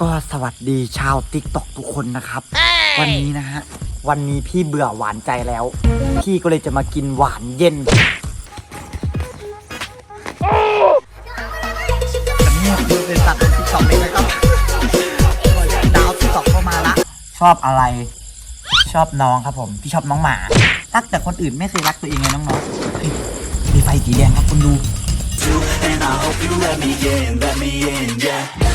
ก็สวัสดีชาวติ๊กต็อกทุกคนนะครับ วันนี้นะฮะ วันนี้พี่เบื่อหวานใจแล้ว พี่ก็เลยจะมากินหวานเย็นแต่เนี่ยคือเป็นสัตว์ติ๊กต็อกเลยนะครับดาวติ๊กต็อกเข้ามาละ ชอบอะไร ชอบน้องครับผม พี่ชอบน้องหมา รักแต่คนอื่นไม่เคยรักตัวเองเลยน้องๆเฮ้ยมีไฟสีแดงครับคุณดู And I hope you let me in, let me in, yeah.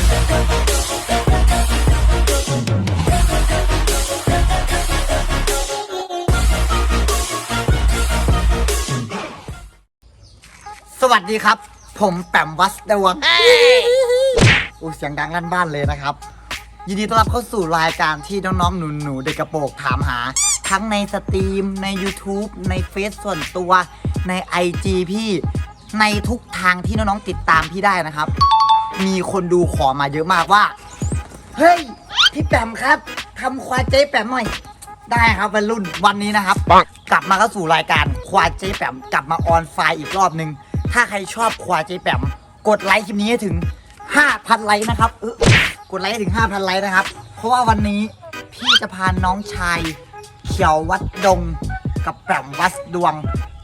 สวัสดีครับ ผมแปมวัสดวงอุ้ยเสียงดังลั่นบ้านเลยนะครับ ยินดีต้อนรับเข้าสู่รายการที่น้องๆ หนูๆ เด็กกระโปรงถามหา ทั้งในสตรีม ใน YouTube ในเฟซส่วนตัว ใน IG พี่ ในทุกทางที่น้องๆ ติดตามพี่ได้นะครับ มีคนดูขอมาเยอะมากว่า เฮ้ย พี่แปมครับทำควายเจ๊แปมหน่อย ได้ครับวัยรุ่นวันนี้นะครับ กลับมาเข้าสู่รายการควายเจ๊แปมกลับมาออนไฟล์อีกรอบหนึ่งถ้าใครชอบควายเจ๊แปมกดไลค์คลิปนี้ให้ถึง 5,000 ไลค์นะครับเออกดไลค์ให้ถึง 5,000 ไลค์นะครับ เพราะว่าวันนี้พี่จะพาน้องชาย เขียววัดดง กับแปมวัดดวง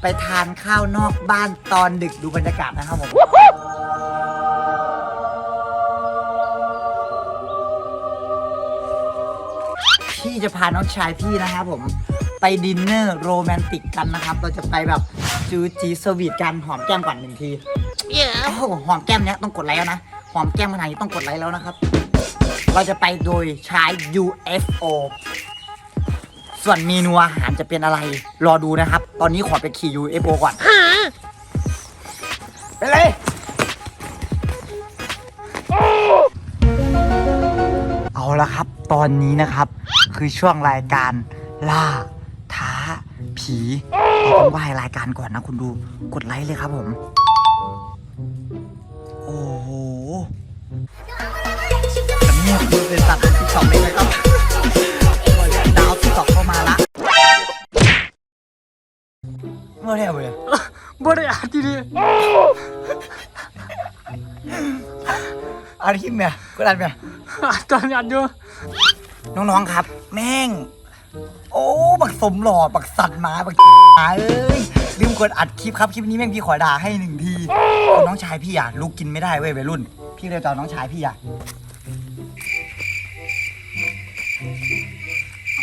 ไปทานข้าวนอกบ้านตอนดึกดูบรรยากาศนะครับผม พี่จะพาน้องชายพี่นะครับผมไปดินเนอร์โรแมนติกกันนะครับ เราจะไปแบบจูจีสวีทกันหอมแก้มก่อนหนึ่งทีโอ้โหหอมแก้มเนี้ยต้องกดไลค์แล้วนะ หอมแก้มขนาดนี้ต้องกดไลค์แล้วนะครับ เราจะไปโดยใช้ UFO ส่วนเมนูอาหารจะเป็นอะไร รอดูนะครับ ตอนนี้ขอไปขี่ UFO ก่อนไปเลยเอาละครับ ตอนนี้นะครับ คือช่วงรายการล่าท้าผีเอาเป็นว่าให้รายการก่อนนะคุณดูกดไลค์เลยครับผม โอ้โหแต่เนียคือเป็นสัตว์ติ๊กต็อกเลยนะครับดาวติ๊กต็อกเข้ามาละเมื่อไหร่เว้ยบ่ได้อาทีนี้อันที่เมียก็ดันเมียอาตอนยันอยู่ น้องๆครับ แม่ง โอ้บักสมหล่อบักสัตว์หมาบักหมาเอ้ยลืมกดอัดคลิปครับคลิปนี้แม่งพี่ขอด่าให้หนึ่งทีน้องชายพี่อะลูกกินไม่ได้เว้ยวัยรุ่น พี่เลยตอนน้องชายพี่อะ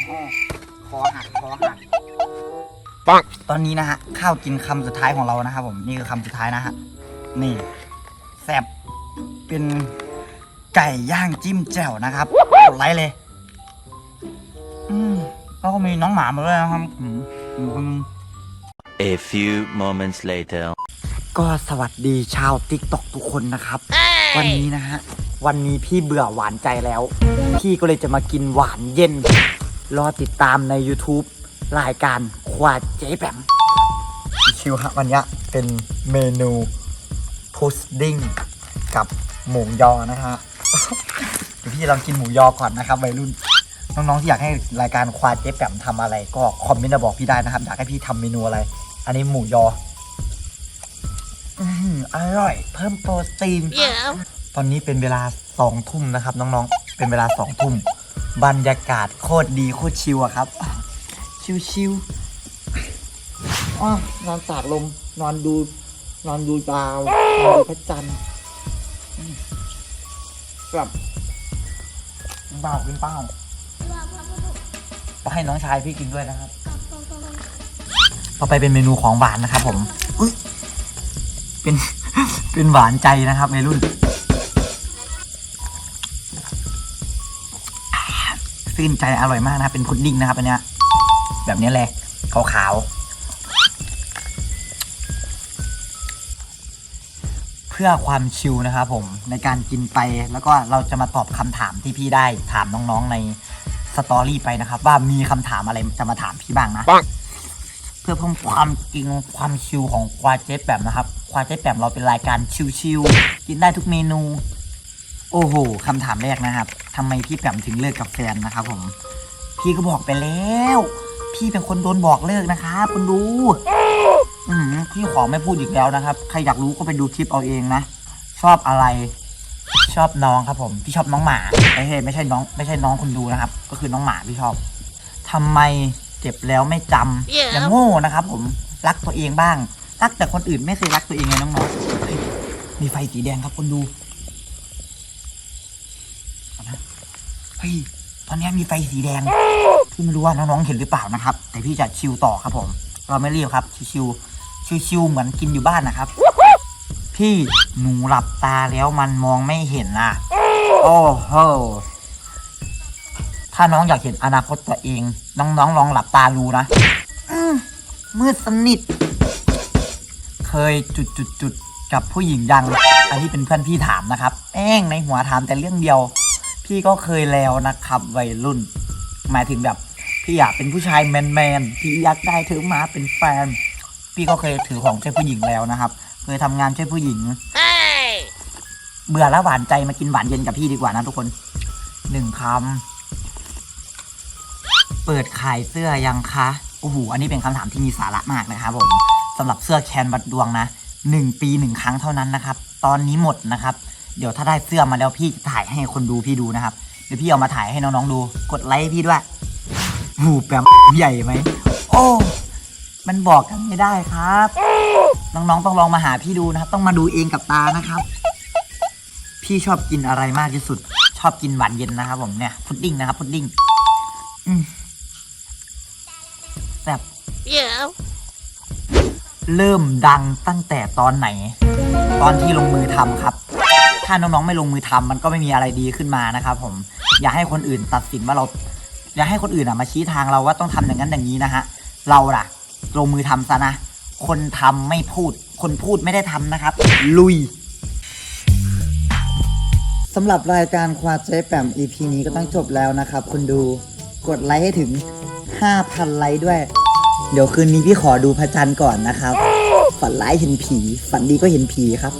อ๋อคอหักคอหักปังตอนนี้นะฮะข้าวกินคำสุดท้ายของเรานะครับผมนี่คือคำสุดท้ายนะฮะนี่แซ่บเป็นไก่ย่างจิ้มแจ่วนะครับกดไลค์เลยอืม แล้วก็มีน้องหมามาด้วยนะครับอืมอืมอืม A few moments later. ก็สวัสดีชาวติ๊กต็อกทุกคนนะครับ วันนี้นะฮะ วันนี้พี่เบื่อหวานใจแล้ว พี่ก็เลยจะมากินหวานเย็น รอติดตามใน YouTube รายการควาเจ๊แปมชิวๆฮะวันนี้เป็นเมนูพุสดิ้งกับหมูยอนะฮะเดี๋ยวพี่ลองกินหมูยอก่อนนะครับวัยรุ่น น้องๆที่อยากให้รายการควาเจ๊แปมทำอะไร ก็คอมเมนต์มาบอกพี่ได้นะครับ อยากให้พี่ทำเมนูอะไร อันนี้หมูยออืมอร่อย เพิ่มโปรตีนตอนนี้เป็นเวลาสองทุ่มนะครับ น้องๆ เป็นเวลาสองทุ่ม บรรยากาศโคตรดีโคตรชิลอะครับ ชิวๆอ๋อนอนตากลม นอนดู นอนดูดาวนอนดูพระจันทร์อืมแบบเปล่ากินเปล่า ก็ให้น้องชายพี่กินด้วยนะครับต่อไปเป็นเมนูของหวานนะครับ ผมอุ๊ยเป็นเป็นหวานใจนะครับวัยรุ่นซื่นใจอร่อยมากนะครับ เป็นพุดดิ้งนะครับอันเนี้ยแบบนี้เลยขาวๆเพื่อความชิลนะครับผมในการกินไปแล้วก็เราจะมาตอบคำถามที่พี่ได้ถามน้องๆใน สตอรี่ไปนะครับ ว่ามีคำถามอะไรจะมาถามพี่บ้างนะ ปัง เพื่อเพิ่มความจริงความชิลของควาเจ๊แปมนะครับ ควาเจ๊แปมเราเป็นรายการชิลๆกินได้ทุกเมนู โอ้โหคำถามแรกนะครับทำไมพี่แปมถึงเลิกกับแฟนนะครับผม พี่ก็บอกไปแล้ว พี่เป็นคนโดนบอกเลิกนะครับคุณดู อืมพี่ขอไม่พูดอีกแล้วนะครับ ใครอยากรู้ก็ไปดูคลิปเอาเองนะ ชอบอะไร ชอบน้องครับผมพี่ชอบน้องหมาไม่ใช่ไม่ใช่น้อง ไม่ใช่น้องคนดูนะครับ ก็คือน้องหมาพี่ชอบทำไมเจ็บแล้วไม่จำอย่างโง่นะครับ ผมรักตัวเองบ้าง รักแต่คนอื่นไม่เคยรักตัวเองไงน้องๆเฮ้ยมีไฟสีแดงครับคนดูเอานะเฮ้ยตอนนี้มีไฟสีแดงพี่ไม่รู้ว่าน้องๆเห็นหรือเปล่านะครับ แต่พี่จะชิวต่อครับผม เราไม่รีบครับ ชิวๆชิวๆเหมือนกินอยู่บ้านนะครับ พี่หนูหลับตาแล้วมันมองไม่เห็นอะ โอ้โหถ้าน้องอยากเห็นอนาคตตัวเอง น้องๆลองหลับตาดูนะมืดสนิท เคยจุดจุดจุดกับผู้หญิงยัง อันนี้เป็นเพื่อนพี่ถามนะครับแป้งในหัวถามแต่เรื่องเดียว พี่ก็เคยแล้วนะครับวัยรุ่น หมายถึงแบบพี่อยากเป็นผู้ชายแมนๆพี่อยากได้เธอมาเป็นแฟน พี่ก็เคยถือของช่วยผู้หญิงแล้วนะครับ เคยทำงานช่วยผู้หญิงเบื่อแล้วหวานใจมากินหวานเย็นกับพี่ดีกว่านะทุกคนหนึ่งคำเปิดขายเสื้อยังคะโอ้โหอันนี้เป็นคำถามที่มีสาระมากนะครับผมสำหรับเสื้อแคนวัดดวงนะหนึ่งปีหนึ่งครั้งเท่านั้นนะครับ ตอนนี้หมดนะครับ เดี๋ยวถ้าได้เสื้อมาแล้วพี่จะถ่ายให้คนดูพี่ดูนะครับเดี๋ยวพี่เอามาถ่ายให้น้องๆดู กดไลค์ให้พี่ด้วยหูแบบใหญ่ไหมโอ้ มันบอกกันไม่ได้ครับ น้องๆต้องลองมาหาพี่ดูนะครับ ต้องมาดูเองกับตานะครับ พี่ชอบกินอะไรมากที่สุด ชอบกินหวานเย็นนะครับ ผมเนี่ยพุดดิ้งนะครับพุดดิ้งอืมแบบ Yeah. เริ่มดังตั้งแต่ตอนไหน ตอนที่ลงมือทำครับ ถ้าน้องๆไม่ลงมือทำมันก็ไม่มีอะไรดีขึ้นมานะครับ ผม อย่าให้คนอื่นตัดสินว่าเรา อย่าให้คนอื่นอะมาชี้ทางเราว่าต้องทำอย่างนั้นอย่างนี้นะฮะเราล่ะ ลงมือทำซะนะ คนทำไม่พูด คนพูดไม่ได้ทำนะครับ ลุยสำหรับรายการควาเจ๊แปม EP นี้ก็ต้องจบแล้วนะครับคุณดูกดไลค์ให้ถึง 5,000 ไลค์ด้วย เดี๋ยวคืนนี้พี่ขอดูพระจันทร์ก่อนนะครับ ฝันร้ายเห็นผี ฝันดีก็เห็นผีครับ